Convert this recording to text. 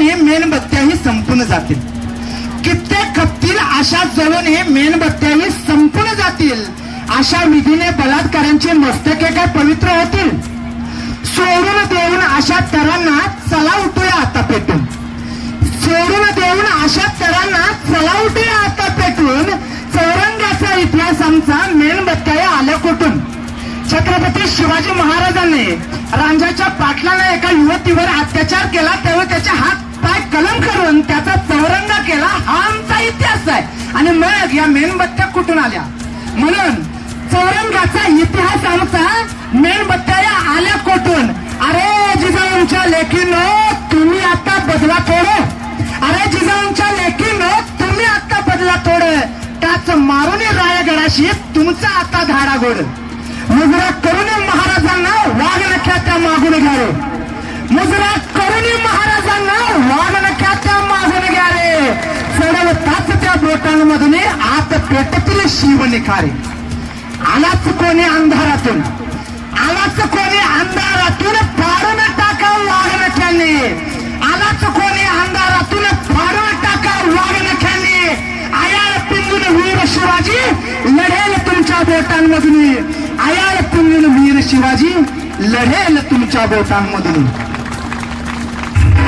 जळून हे मेणबत्त्याही संपून जातील. कित्येक खपतील अशा जळून हे मेणबत्त्याही संपून जातील. अशा विधीने बलात्कारांचे मस्तके काय पवित्र होतील? सोडून देऊन अशा तरांना चला उठूया आता पेटून. सोडून देऊन अशा तरांना चला उठूया आता पेटून. चौरंगाचा इतिहास आमचा मेणबत्त्या आल्या कुठून? छत्रपती शिवाजी महाराजांनी रांजाच्या पाटलाला एका युवतीवर अत्याचार केला तेव्हा त्याचे हात आणि मग या मेणबत्त्या कुठून आल्या? म्हणून चौरंगाचा इतिहास आमचा मेणबत्त्या या आल्या कोठून? अरे जिजाऊंच्या लेखीनो तुम्ही आता बदला थोडं अरे जिजाऊंच्या लेखीनो तुम्ही आता बदला थोडं त्याच मारून रायगडाशी तुमचा आता धाडा गोड मुजरा करून महाराजांना वाघ नख्याच्या मागून घ्यावे. मुजरा आत पेटतील शिव निखारे आलाच कोणी अंधारातून? आलाच कोणी अंधारातून फाडून टाका वागण नख्याने? आलाच कोणी अंधारातून फाडून टाका वागण नख्याने? आयाळ पिंजून वीर शिवाजी लढेल तुमच्या बोटांमधून. आयाळ पिंजून वीर शिवाजी लढेल तुमच्या बोटांमधून.